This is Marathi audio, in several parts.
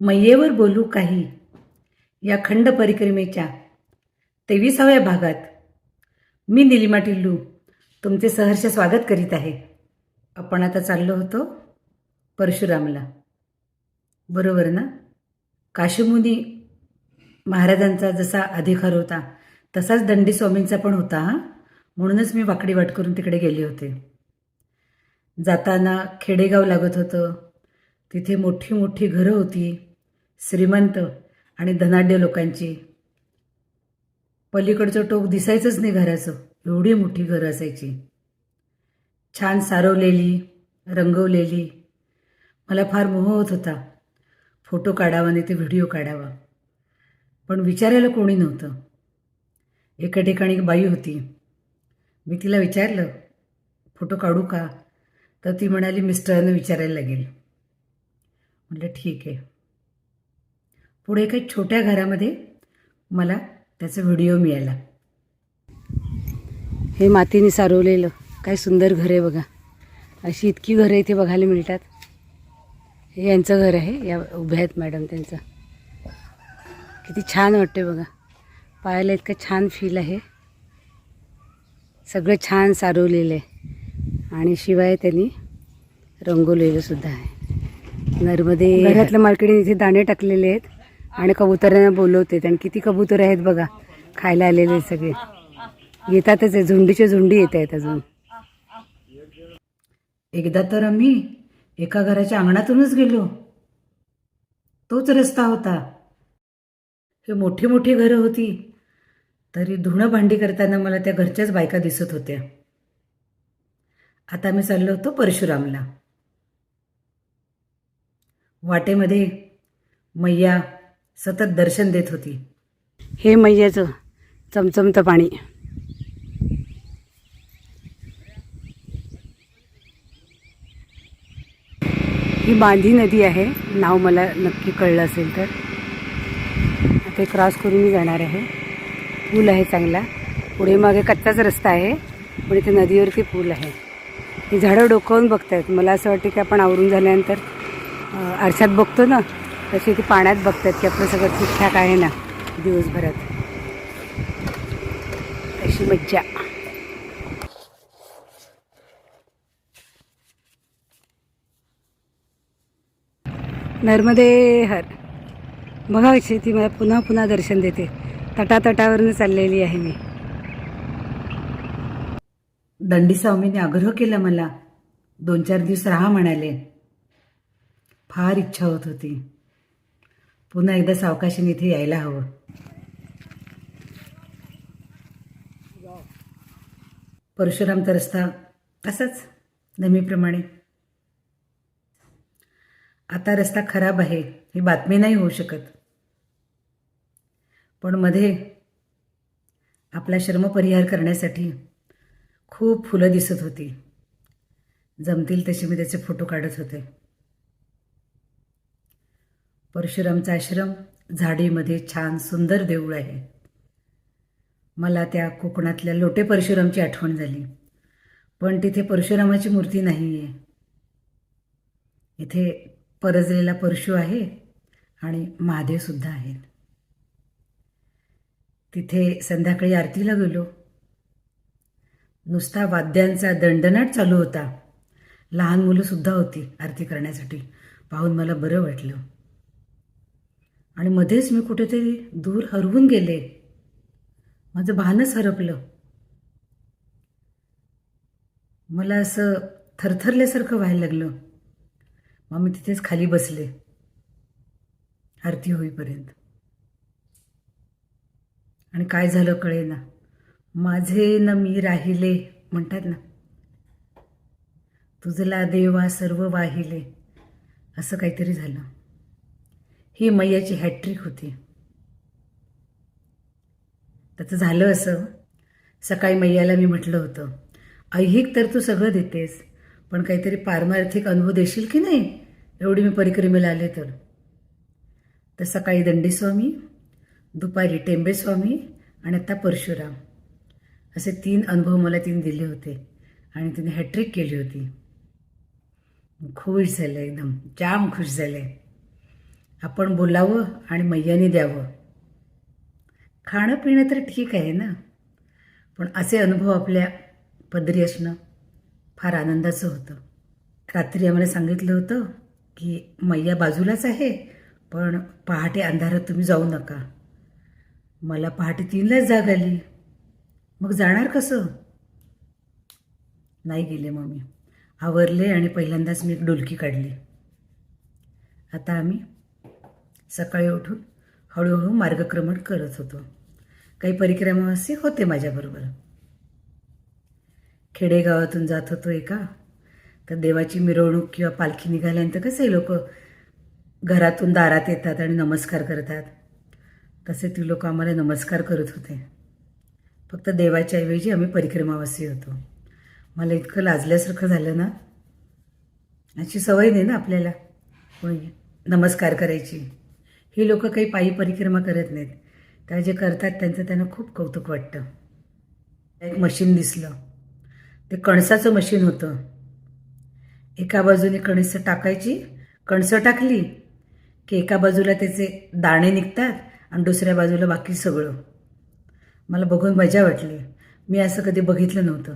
मैयेवर बोलू काही. या खंड परिक्रमेच्या तेविसाव्या भागात मी निलिमा टिल्लू तुमचे सहर्ष स्वागत करीत आहे. आपण आता चाललो होतो परशुरामला. बरोबर ना? काशीमुनी महाराजांचा जसा अधिकार होता तसाच दंडी स्वामींचा पण होता हा? म्हणूनच मी वाकडी वाट करून तिकडे गेले होते. जाताना खेडेगाव लागत होतं. तिथे मोठी मोठी घरं होती. श्रीमंत आणि धनाढ्य लोकांची. पलीकडचं टोक दिसायचंच नाही घराचं एवढी मोठी घरं असायची. छान सारवलेली रंगवलेली. मला फार मोह होत होता. फोटो काढावा नाही ते व्हिडिओ काढावा. पण विचारायला कोणी नव्हतं. एका ठिकाणी एक बाई होती. मी तिला विचारलं फोटो काढू का? तर ती म्हणाली मिस्टरांना विचारायला लागेल. म्हटलं ठीक आहे. पुढे काही छोट्या घरामध्ये मला त्याचा व्हिडिओ मिळाला. हे मातीने सारवलेलं काय सुंदर घर आहे बघा. अशी इतकी घरं इथे बघायला मिळतात. हे यांचं घर आहे. या उभ्या आहेत मॅडम त्यांचं. किती छान वाटते बघा. पाहायला इतकं छान फील आहे. सगळं छान सारवलेलं आहे. आणि शिवाय त्यांनी रंगवलेलं सुद्धा आहे. नर्मदे घरातल्या मार्केटने इथे दाणे टाकलेले आहेत. आणि कबुतरांना बोलवते. आणि किती कबुतर आहेत बघा. खायला आलेले सगळे. येतातच आहे. झुंडीच्या झुंडी येत आहेत अजून. एकदा तर आम्ही एका घराच्या अंगणातूनच गेलो. तोच रस्ता होता. हे मोठी मोठी घरं होती. तरी धुणं भांडी करताना मला त्या घरच्याच बायका दिसत होत्या. आता मी चाललो होतो परशुरामला. वाटेमध्ये मैया सतत दर्शन देत होती. हे मैयाचं चमचमतं पाणी. ही बांधी नदी आहे. नाव मला नक्की कळलं असेल तर. ते क्रॉस करून मी जाणार आहे. पूल आहे चांगला. पुढे मागे कच्चाच रस्ता आहे. पण इथे नदीवरती पूल आहे. ही झाडं डोकावून आहेत मला असं वाटतं की आपण आवरून झाल्यानंतर आरशात बघतो ना तशी ती पाण्यात बघतात की आपलं सगळं ठीकठाक आहे ना दिवसभरात. अशी मज्जा. नर्मदे हर. बघा कशी ती मला पुन्हा पुन्हा दर्शन देते. तटातटावरनं चाललेली आहे मी. दंडी स्वामीने आग्रह केला मला. दोन चार दिवस राहा म्हणाले. फार इच्छा होत होती. पुन्हा एकदा सावकाशीने इथे यायला हवं. परशुरामचा रस्ता असाच नेहमीप्रमाणे. आता रस्ता खराब आहे ही बातमी नाही होऊ शकत. पण मध्ये आपला श्रमपरिहार करण्यासाठी खूप फुलं दिसत होती. जमतील तशी मी त्याचे फोटो काढत होते. परशुरामचा आश्रम झाडीमध्ये छान सुंदर देऊळ आहे. मला त्या कोकणातल्या लोटे परशुरामची आठवण झाली. पण तिथे परशुरामाची मूर्ती नाही आहे इथे परजलेला परशु आहे आणि महादेवसुद्धा आहेत. तिथे संध्याकाळी आरतीला गेलो. नुसता वाद्यांचा दंडनाट चालू होता. लहान मुलंसुद्धा होती आरती करण्यासाठी. पाहून मला बरं वाटलं. आणि मध्येच मी कुठेतरी दूर हरवून गेले. माझं भानच हरपलं. मला असं थरथरल्यासारखं व्हायला लागलं. मग मी तिथेच खाली बसले. आरती होईपर्यंत. आणि काय झालं कळे ना माझे न मी राहिले म्हणतात ना. तुझला देवा सर्व वाहिले. असं काहीतरी झालं. ही मैयाची हॅट्रिक होती. त्याचं झालं असं. सकाळी मैयाला मी म्हटलं होतं ऐहिक तर तू सगळं देतेस पण काहीतरी पारमार्थिक अनुभव देशील की नाही? एवढी मी परिक्रमेला आले तर. तर सकाळी दंडीस्वामी दुपारी टेंबेस्वामी आणि आता परशुराम असे तीन अनुभव मला तिने दिले होते आणि तिने हॅट्रिक केली होती. खुश झालं एकदम जाम खुश झाले. आपण बोलावं आणि मैयाने द्यावं. खाणं पिणं तर ठीक आहे ना? पण असे अनुभव आपल्या पदरी असणं फार आनंदाचं होतं. रात्री आम्हाला सांगितलं होतं की मैया बाजूलाच आहे पण पहाटे अंधारात तुम्ही जाऊ नका. मला पहाटे तीनलाच जाग आली. मग जाणार कसं? नाही गेले मग मी आवरले आणि पहिल्यांदाच मी एक डुलकी काढली. आता आम्ही सकाळी उठून हळूहळू मार्गक्रमण करत होतो. काही परिक्रमावासी होते माझ्याबरोबर. खेडेगावातून जात होतो एका. तर देवाची मिरवणूक किंवा पालखी निघाल्यानंतर कसे लोक घरातून दारात येतात आणि नमस्कार करतात? तसे ती लोक आम्हाला नमस्कार करत होते. फक्त देवाच्या ऐवजी आम्ही परिक्रमावासी होतो. मला इतकं लाजल्यासारखं झालं ना? अशी सवय नाही ना आपल्याला कोणी नमस्कार करायची? ही लोक काही पायी परिक्रमा करत नाहीत. त्या जे करतात त्यांचं त्यांना खूप कौतुक वाटतं. एक मशीन दिसलं. ते कणसाचं मशीन होतं. एका बाजूने कणसं टाकायची कणसं टाकली की एका बाजूला त्याचे दाणे निघतात आणि दुसऱ्या बाजूला बाकी सगळं. मला बघून मजा वाटली. मी असं कधी बघितलं नव्हतं.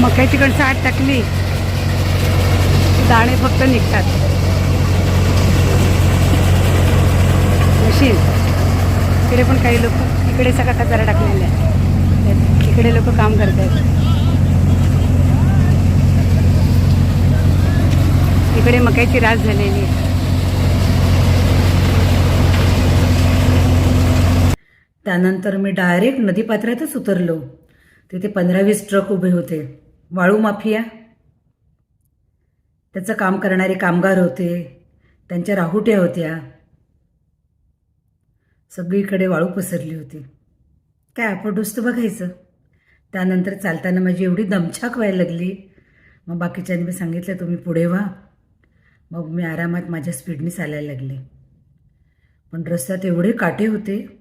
मक्याची कणसं आत टाकली. दाणे फक्त निघतात. मशीन तिकडे पण काही लोक इकडे सगळा कचरा टाकलेला आहे. इकडे लोक काम करत आहेत इकडे मक्याची रास झालेली आहे. त्यानंतर मी डायरेक्ट नदीपात्रातच उतरलो. तिथे पंधरा वीस ट्रक उभे होते. वाळू माफिया. त्याचं काम करणारे कामगार होते. त्यांच्या राहुट्या होत्या. सगळीकडे वाळू पसरली होती. काय आपण बघायचं? त्यानंतर चालताना माझी एवढी दमछाक व्हायला लागली. मग बाकीच्यांनी मी सांगितलं तुम्ही पुढे व्हा. मग मी आरामात माझ्या स्पीडने चालायला लागले. पण रस्त्यात एवढे काटे होते.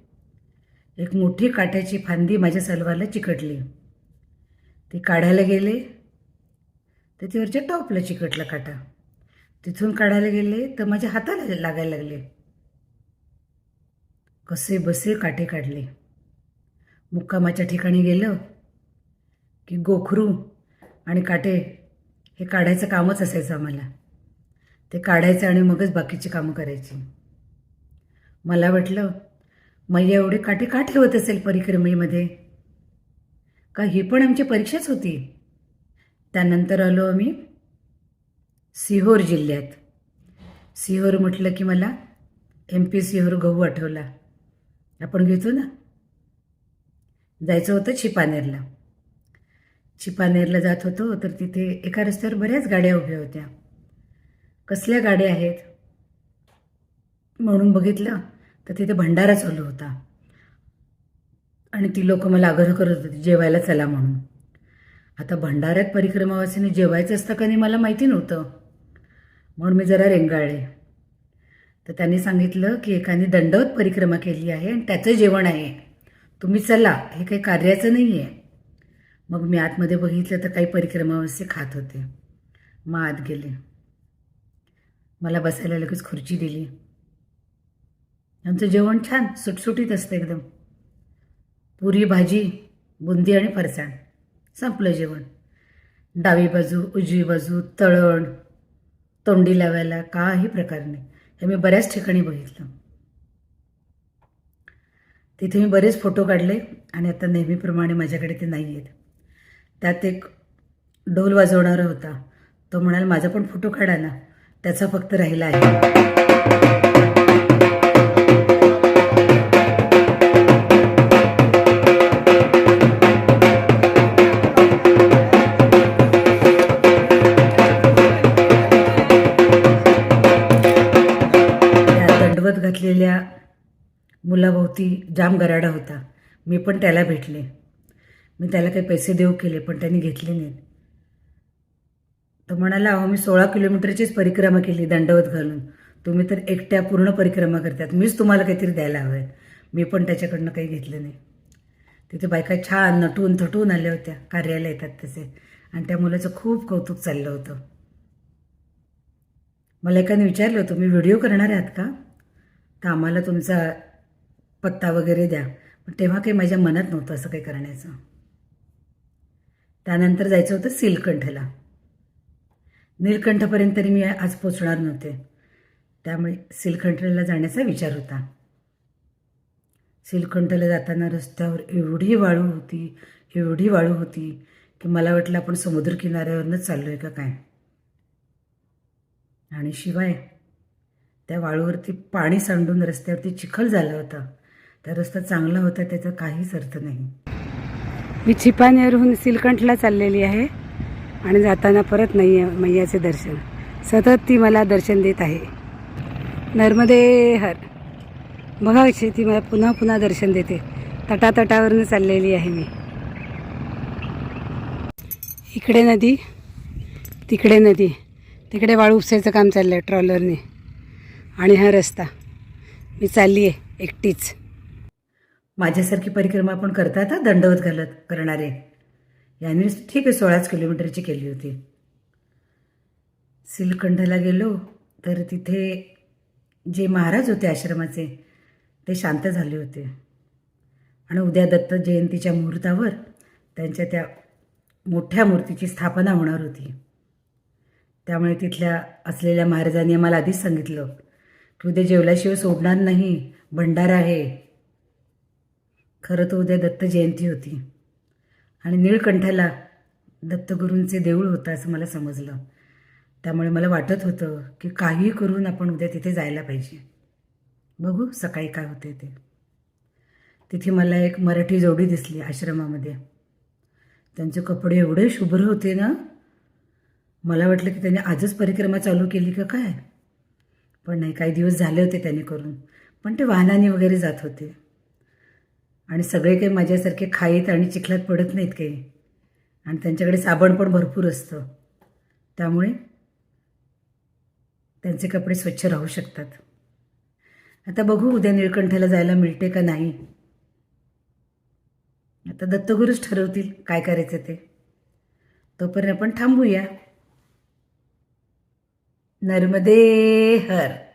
एक मोठी काट्याची फांदी माझ्या सलवारला चिकटली. ती काढायला गेले. त्याच्यावरच्या टॉपला चिकटला काटा. तिथून काढायला गेले तर माझ्या हाताला लागायला लागले. कसे बसे काटे काढले. मुक्कामाच्या ठिकाणी गेलं की गोखरू आणि काटे हे काढायचं कामच असायचं आम्हाला. ते काढायचं आणि मगच बाकीची कामं करायची. मला वाटलं मैया एवढे काटे का ठेवत असेल परिक्रमेमध्ये? का ही पण आमची परीक्षाच होती? त्यानंतर आलो आम्ही सिहोर जिल्ह्यात. सिहोर म्हटलं की मला एम पी सिहोर गहू आठवला. आपण घेतो ना. जायचं होतं छिपानेरला. छिपानेरला जात होतो तर तिथे एका रस्त्यावर बऱ्याच गाड्या उभ्या होत्या. कसल्या गाड्या आहेत? म्हणून बघितलं तर तिथे भंडारा चालू होता. आणि ती लोक मला आग्रह करत होती जेवायला चला म्हणून. आता भंडाऱ्यात परिक्रमावासीने जेवायचं असतं का नाही मला माहिती नव्हतं. म्हणून मी जरा रेंगाळले. तर त्यांनी सांगितलं की एकाने दंडवत परिक्रमा केली आहे आणि त्याचं जेवण आहे. तुम्ही चला हे काही कार्याचं नाही आहे मग मी आतमध्ये बघितलं तर काही परिक्रमावासी खात होते. मग आत गेले. मला बसायला लगेच खुर्ची दिली. आमचं जेवण छान सुटसुटीत असतं एकदम. पुरी भाजी बुंदी आणि फरसाण. संपलं जेवण. डावी बाजू उजवी बाजू तळण. तोंडी लावायला काही प्रकार नाही. हे मी बऱ्याच ठिकाणी बघितलं. तिथे मी बरेच फोटो काढले आणि आता नेहमीप्रमाणे माझ्याकडे ते नाही आहेत. त्यात एक ढोल वाजवणारा होता. तो म्हणाल माझा पण फोटो काढा ना. त्याचा फक्त राहिला आहे. मुलाभोवती जाम गराडा होता. मी पण त्याला भेटले. मी त्याला काही पैसे देऊ केले पण त्यांनी घेतले नाहीत. तर म्हणाला अहो मी सोळा किलोमीटरचीच परिक्रमा केली दंडवत घालून. तुम्ही तर एकट्या पूर्ण परिक्रमा करतात. मीच तुम्हाला काहीतरी द्यायला हवं आहे मी पण त्याच्याकडनं काही घेतलं नाही. तिथे बायका छान नटून थटून आल्या होत्या. कार्याला येतात तसे. आणि त्या मुलाचं खूप कौतुक चाललं होतं. मला एकाने विचारलं होतं तुम्ही व्हिडिओ करणार आहात का? तर आम्हाला तुमचा पत्ता वगैरे द्या. पण तेव्हा काही माझ्या मनात नव्हतं असं काही करण्याचं. त्यानंतर जायचं होतं सिलकंठला. नीलकंठपर्यंत तरी मी आज पोचणार नव्हते. त्यामुळे सिलकंठला जाण्याचा विचार होता. सिलकंठला जाताना रस्त्यावर एवढी वाळू होती एवढी वाळू होती की मला वाटलं आपण समुद्रकिनाऱ्यावरनंच चाललो आहे का काय? आणि शिवाय त्या वाळूवरती पाणी सांडून रस्त्यावरती चिखल झाला होता. त्या रस्ता चांगला होता त्याचा काहीच अर्थ नाही. मी छिपानेरहून सिलकंठला चाललेली आहे आणि जाताना परत नाही मैयाचे दर्शन. सतत ती मला दर्शन देत आहे. नर्मदे हर. बघा ती मला पुन्हा पुन्हा दर्शन देते. तटातटावरनं चाललेली आहे मी. इकडे नदी तिकडे नदी. तिकडे वाळू उपसायचं काम चाललं आहे ट्रॉलरने. आणि हा रस्ता. मी चालली आहे एकटीच. माझ्यासारखी परिक्रमा आपण करतात हा दंडवत घालत करणारे. यांनी ठीक आहे सोळाच किलोमीटरची केली होती. सिलकंठला गेलो तर तिथे जे महाराज होते आश्रमाचे ते शांत झाले होते. आणि उद्या दत्त जयंतीच्या मुहूर्तावर त्यांच्या त्या मोठ्या मूर्तीची स्थापना होणार होती. त्यामुळे तिथल्या असलेल्या महाराजांनी आम्हाला आधीच सांगितलं की उद्या जेवल्याशिवाय सोडणार नाही भंडारा आहे. खरं तर उद्या दत्त जयंती होती. आणि निळकंठाला दत्तगुरूंचे देऊळ होतं असं मला समजलं. त्यामुळे मला वाटत होतं की काही करून आपण उद्या तिथे जायला पाहिजे. बघू सकाळी काय होते ते. तिथे मला एक मराठी जोडी दिसली आश्रमामध्ये. त्यांचे कपडे एवढे शुभ्र होते ना. मला वाटलं की त्यांनी आजच परिक्रमा चालू केली का काय? पण नाही काही दिवस झाले होते त्यांनी करून. पण ते वाहनाने वगैरे जात होते. आणि सगळे काही माझ्यासारखे खाईत आणि चिखलात पडत नाहीत काही. आणि त्यांच्याकडे साबण पण भरपूर असतं. त्यामुळे त्यांचे कपडे स्वच्छ राहू शकतात. आता बघू उद्या निळकंठाला जायला मिळते का नाही. आता दत्तगुरूच ठरवतील काय करायचं ते. तोपर्यंत आपण थांबूया. नर्मदे हर.